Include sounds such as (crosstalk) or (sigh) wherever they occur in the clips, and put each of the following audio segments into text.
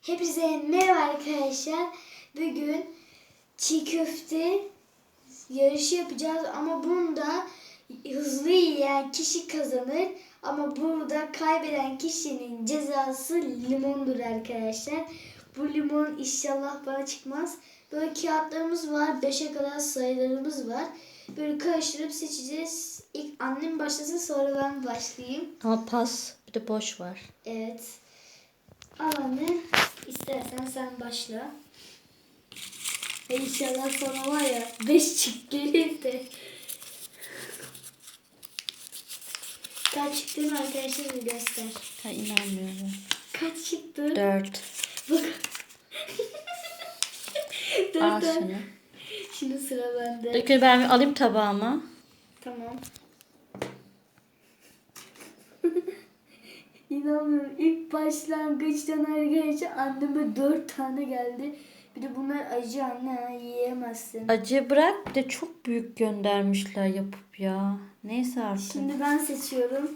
Hepinize merhaba arkadaşlar. Bugün çiğ köfte yarışı yapacağız ama bunda hızlı yiyen kişi kazanır. Ama burada kaybeden kişinin cezası limondur arkadaşlar. Bu limon inşallah bana çıkmaz. Böyle kağıtlarımız var. 5'e kadar sayılarımız var. Böyle karıştırıp seçeceğiz. İlk annem başlasın sonra ben başlayayım. Ama pas bir de boş var. Evet. Al anne. İstersen sen başla. Ve inşallah sana var ya 5 çık gelir de. Kaç çıktığını arkadaşlarına göster. Ha inanmıyorum. Kaç çıktı? Dört. Bak. Dört Al tane. şunu. Şimdi sıra bende. Önce ben bir alayım tabağıma. Tamam. İnanmıyorum. İlk başlangıçtan arkadaşlar anneme dört tane geldi. Bir de bunlar acı anne yiyemezsin. Acı bırak bir de çok büyük göndermişler yapıp ya. Neyse artık. Şimdi ben seçiyorum.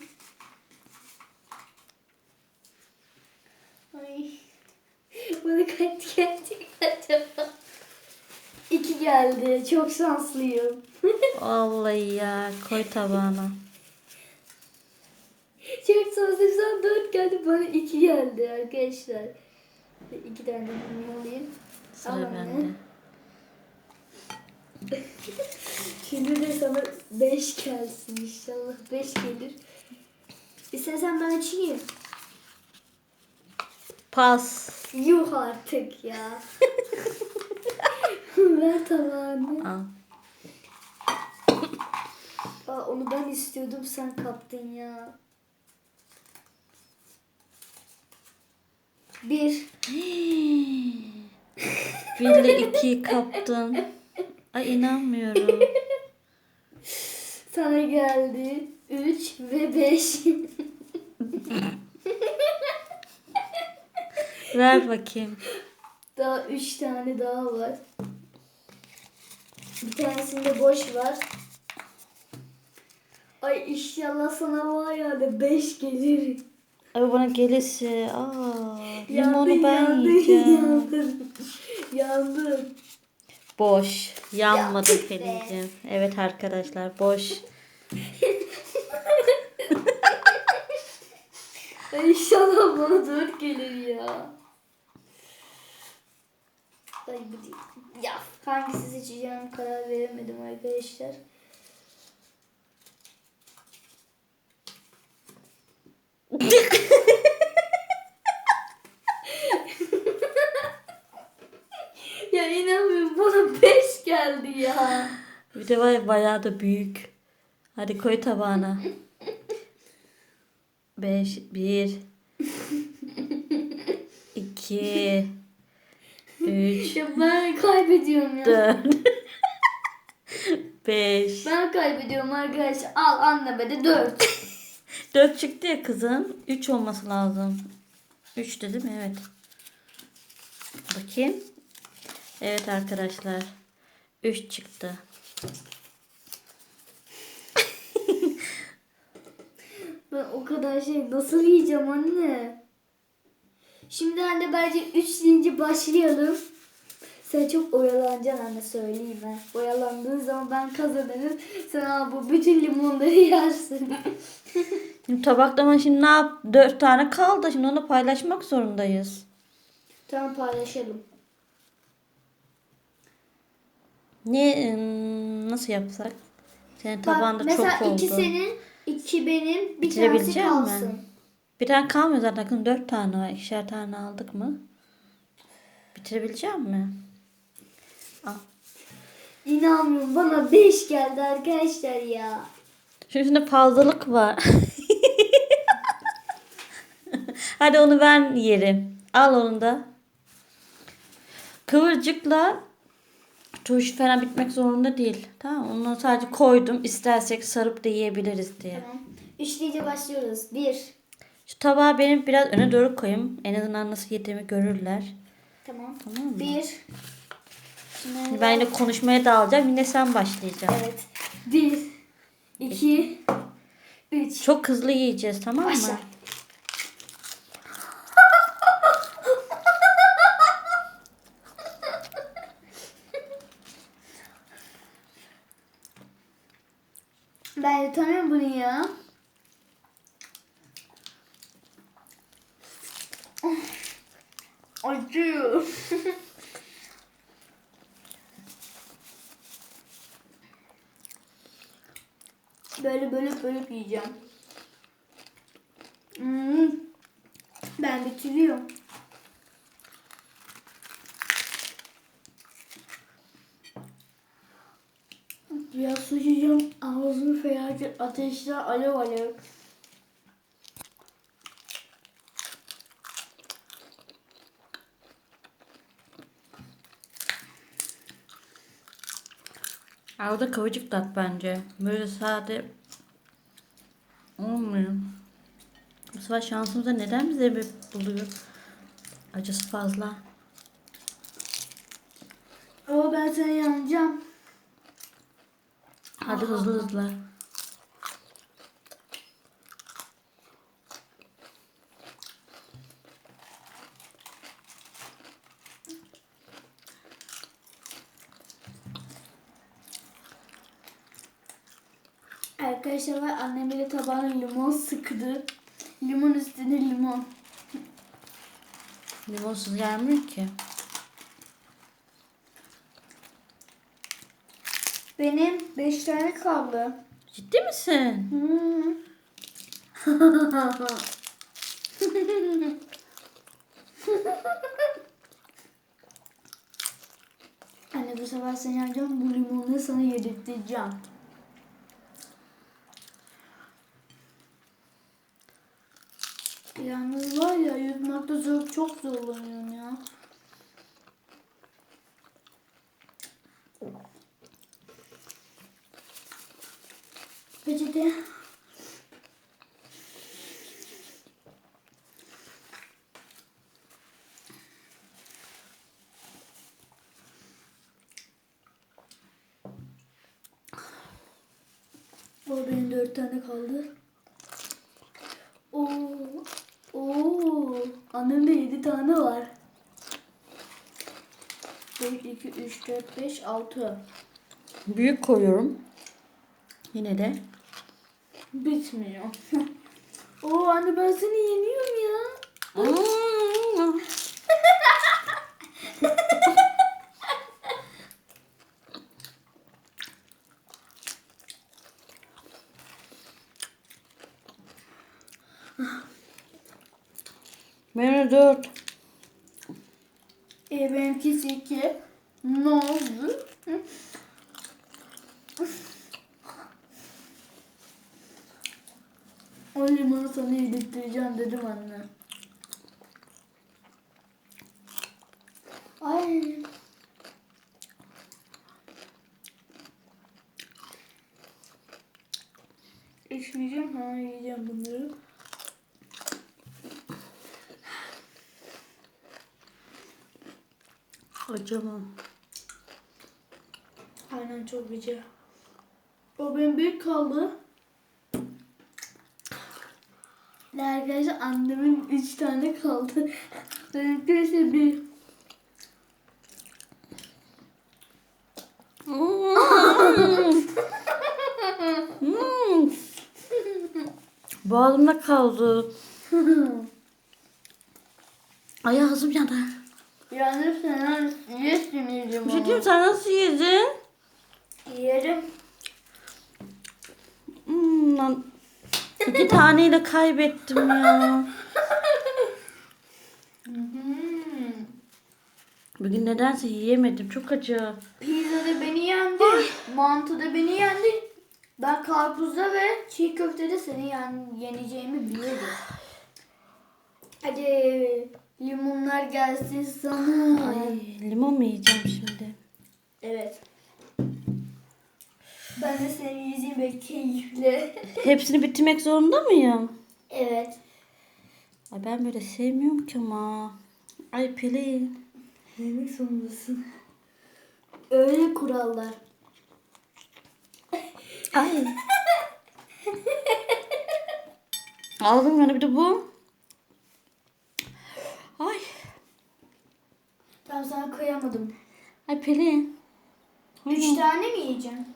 Ay. (laughs) Bana kaç gelecek acaba? İki geldi. Çok şanslıyım. (laughs) Vallahi ya koy tabağına. Çok. Sen dört geldi. Bana iki geldi arkadaşlar. İki tane de bunu alayım. Sıra bende. Şimdi (laughs) de sana 5 gelsin inşallah. 5 gelir. İstersen ben açayım. Pas. Yuh artık ya. (laughs) Ver tabağını. Al. Aa, onu ben istiyordum sen kaptın ya. Bir. (gasps) Bir ile ikiyi kaptın. Ay inanmıyorum. Sana geldi. Üç ve beş. (laughs) Ver bakayım. daha üç tane daha var. Bir tanesinde boş var. Ay inşallah sana var ya da beş gelir. Ay bana gelirse. Aa, limonu ben yandın, yiyeceğim. Yandın. Yandın. Boş. Yanmadı Ya. Pelin'cim. Evet arkadaşlar boş. (laughs) Ay inşallah bana dört gelir ya. Ay bu değil. Ya hangisi seçeceğim karar veremedim arkadaşlar. Ya inanmıyorum bana beş geldi ya. Bir de var ya bayağı da büyük. Hadi koy tabağına. Beş, bir, iki, üç, Ya ben kaybediyorum ya. dört, beş. Ben kaybediyorum arkadaşlar. Al anne be de dört. Dört çıktı ya kızım. Üç olması lazım. Üç de değil mi? Evet. Bakayım. Evet arkadaşlar. Üç çıktı. (laughs) Ben o kadar şey nasıl yiyeceğim anne? Şimdi anne bence 3 deyince başlayalım. Sen çok oyalanacaksın anne söyleyeyim ben. Oyalandığın zaman ben kazanırım. Sen bu bütün limonları yersin. (laughs) Şimdi tabaklama şimdi ne yap? Dört tane kaldı. Şimdi onu paylaşmak zorundayız. tamam paylaşalım. Ne ım, nasıl yapsak? Senin Bak, tabağında mesela çok oldu. iki senin, iki benim, bir tanesi kalsın. misin? Bir tane kalmıyor zaten. Dört tane var. İkişer tane aldık mı? Bitirebilecek mi? Al. İnanmıyorum bana 5 geldi arkadaşlar ya. Şimdi fazlalık var. (laughs) Hadi onu ben yerim. Al onu da. Kıvırcıkla turşu falan bitmek zorunda değil. Tamam? Onu sadece koydum. İstersek sarıp da yiyebiliriz diye. Tamam. Üç deyince başlıyoruz. Bir. Şu tabağı benim biraz öne doğru koyayım. En azından nasıl yediğimi görürler. Tamam. Tamam mı? Bir. Şimdi Ben yine konuşmaya dağılacağım. Yine sen başlayacaksın. Evet. Bir, iki, üç. Çok hızlı yiyeceğiz tamam mı? Başla. Ben yutamıyorum bunu ya. Acıyor. (laughs) böyle bölüp bölüp yiyeceğim. Hmm. Ben bitiriyorum. Biraz su yiyeceğim. Ağzım felaket ateşler alev alev. Aa, o da kıvırcık tat bence. Böyle sade olmuyor. Bu sefer şansımıza neden bize bir buluyor? Acısı fazla. Ama ben seni yanacağım. Hadi hızlı hızlı. Arkadaşlar var annem bile tabağına limon sıktı. Limon üstüne limon. Limonsuz gelmiyor ki. Benim 5 tane kaldı. Ciddi misin? Hmm. (laughs) Anne bu sefer seni yanacağım. Bu limonları sana yedirteceğim. Yalnız var ya yutmakta zor, çok zorlanıyorum ya. Peçete. O benim dört tane kaldı. Oo, oo, annemde yedi tane var. 1, 2, 3, 4, 5, 6. Büyük koyuyorum. Yine de. Bitmiyor. (laughs) Oo anne ben seni yeniyorum ya. (laughs) Benim dört. E benimkisi iki. Ne oldu? O limonu yedirteceğim dedim anne. Ay. İçmeyeceğim ha yiyeceğim bunları. Acaba. Aynen çok güzel. O benim bir kaldı. Ve Arkadaşlar annemin üç tane kaldı. İse bir. Hmm. (laughs) Boğazımda kaldı. Ay ağzım yanar. Yani sen Bir limonu. şey diyeyim sen nasıl yedin? Yerim. Hmm, lan. İki taneyle kaybettim ya. Bugün nedense yiyemedim. Çok acı. Pizza da beni yendi. mantı da beni yendi. Ben karpuzda ve çiğ köftede seni yen, yeneceğimi biliyordum. Hadi limonlar gelsin sana. Ay, limon mu yiyeceğim şimdi? Evet. Ben de seni yiyeceğim ve keyifle. (laughs) Hepsini bitirmek zorunda mıyım? evet. Ay ben böyle sevmiyorum ki ama. Ay Pelin. Yemek zorundasın. Öyle kurallar. Ay. Aldım yani bir de bu. Ay. Ben sana kıyamadım. Ay Pelin. Üç tane mi yiyeceksin?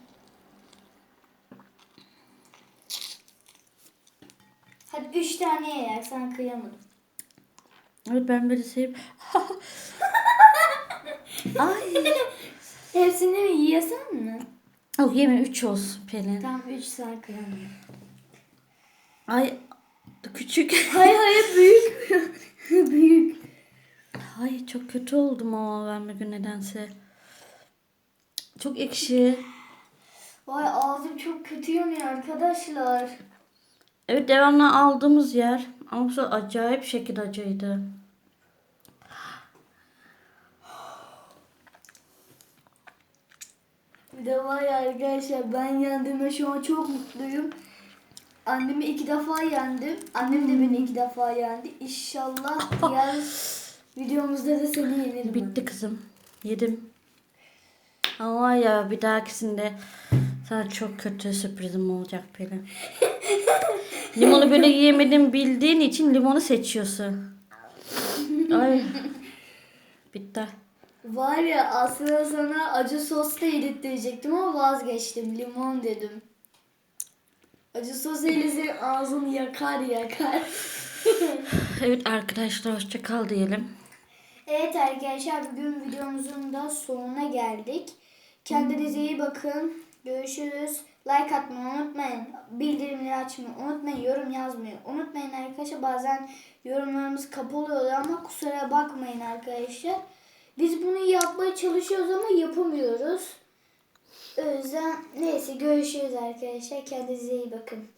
Hadi üç tane yer. Sen kıyamadım. Evet ben böyle sevip... (laughs) Ay. Hepsini mi yiyorsan mı? Oh yeme 3 olsun Pelin. Tamam üç sen kıyamıyorum. Ay küçük. hayır hayır büyük. (laughs) büyük. Ay çok kötü oldum ama ben bugün nedense. Çok ekşi. Vay ağzım çok kötü yanıyor arkadaşlar. Evet devamlı aldığımız yer. Ama bu acayip şekilde acıydı. Bir de var ya arkadaşlar ben yendiğime şu an çok mutluyum. Annemi iki defa yendim. Annem de beni iki defa yendi. İnşallah (laughs) diğer videomuzda da seni yenerim. Bitti kızım. Yedim. Ama ya bir dahakisinde sana çok kötü sürprizim olacak Pelin. (laughs) Limonu böyle yiyemedim bildiğin için limonu seçiyorsun. Ay. Bitti. Var ya aslında sana acı sos da yedirtecektim ama vazgeçtim. Limon dedim. Acı sos elisi ağzını yakar yakar. (laughs) Evet arkadaşlar hoşça kal diyelim. evet arkadaşlar bugün videomuzun da sonuna geldik. Kendinize iyi bakın. Görüşürüz. Like atmayı unutmayın. Bildirimleri açmayı unutmayın. Yorum yazmayı unutmayın arkadaşlar. Bazen yorumlarımız kapalı oluyor ama kusura bakmayın arkadaşlar. Biz bunu yapmaya çalışıyoruz ama yapamıyoruz. O yüzden neyse görüşürüz arkadaşlar. Kendinize iyi bakın.